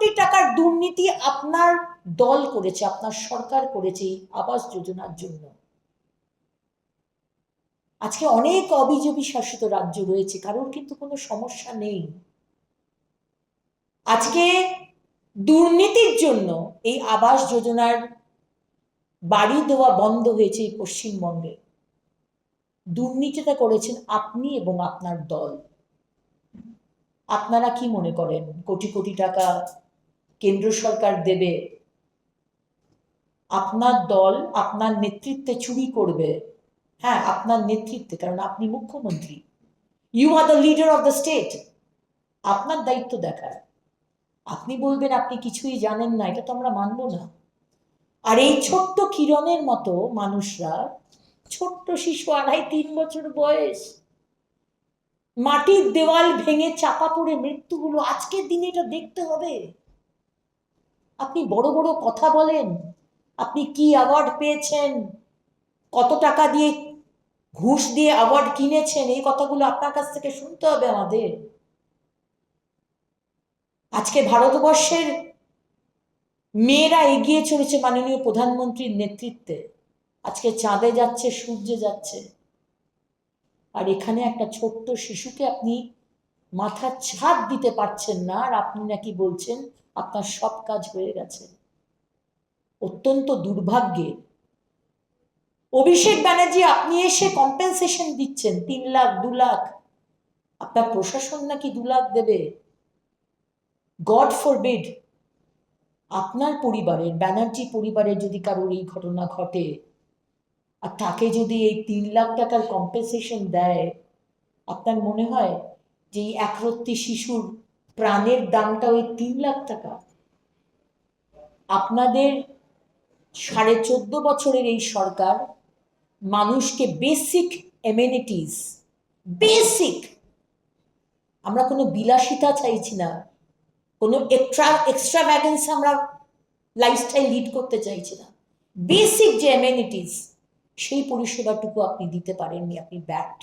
কোটি টাকার দুর্নীতি আপনার দল করেছে, আপনার সরকার করেছে আবাস যোজনার জন্য। আজকে অনেক অবিজবী শাসিত রাজ্য রয়েছে, কারোর কিন্তু কোনো সমস্যা নেই। আজকে দুর্নীতির জন্য এই আবাস যোজনার বাড়ি দেওয়া বন্ধ হয়েছে এই পশ্চিমবঙ্গে। দুর্নীতিটা করেছেন আপনি এবং আপনার দল। আপনারা কি মনে করেন? কোটি কোটি টাকা কেন্দ্র সরকার দেবে, আপনার দল আপনার নেতৃত্বে চুরি করবে। হ্যাঁ আপনার নেতৃত্বে, কারণ আপনি মুখ্যমন্ত্রী। You are the leader of the state আপনার দায়িত্ব দেখার। আপনি বলবেন, আপনি কিছুই জানেন না, এটা তো আমরা মানবো না। আর এই ছোট্ট কিরণের মতো মানুষরা, ছোট্ট শিশু আড়াই তিন বছর বয়স, মাটির দেওয়াল ভেঙে চাপা পড়ে মৃত্যু হলো আজকের দিনে এটা দেখতে হবে। আপনি বড় বড় কথা বলেন। আপনি কি অ্যাওয়ার্ড পেয়েছেন? কত টাকা দিয়ে ঘুষ দিয়ে অ্যাওয়ার্ড কিনেছেন? এই কথাগুলো আপনার কাছ থেকে শুনতে হবে আমাদের। আজকে ভারতবর্ষের মেয়েরা এগিয়ে চলেছে মাননীয় প্রধানমন্ত্রীর নেতৃত্বে। আজকে চাঁদে যাচ্ছে, সূর্যে যাচ্ছে। আর এখানে একটা ছোট্ট শিশুকে আপনি মাথার ছাদ দিতে পারছেন না, আর আপনি নাকি বলছেন আপনার সব কাজ হয়ে গেছে। অত্যন্ত দুর্ভাগ্যের অভিষেক ব্যানার্জি আপনি এসে কম্পেনসেশন দিচ্ছেন তিন লাখ, দু লাখ। আপনার প্রশাসন নাকি দু লাখ দেবে? গড ফরবিড আপনার পরিবারের ব্যানার্জি পরিবারের যদি কারোর এই ঘটনা ঘটে, আর তাকে যদি এই তিন লাখ টাকার কম্পেনসেশন দেয়, আপনার মনে হয় যে এই একরত্তি শিশুর প্রাণের দামটা ওই তিন লাখ টাকা। আপনাদের সাড়ে চোদ্দ বছরের এই সরকার মানুষকে বেসিক এমেনিটিস বেসিক আমরা কোনো বিলাসিতা চাইছি না। কোনো এক্সট্রা এক্সট্রা ভ্যাগেন্স আমরা লাইফস্টাইল লিড করতে চাইছি না। বেসিক যে এমেনিটিস সেই পরিষেবাটুকু আপনি দিতে পারেননি, আপনি ব্যর্থ।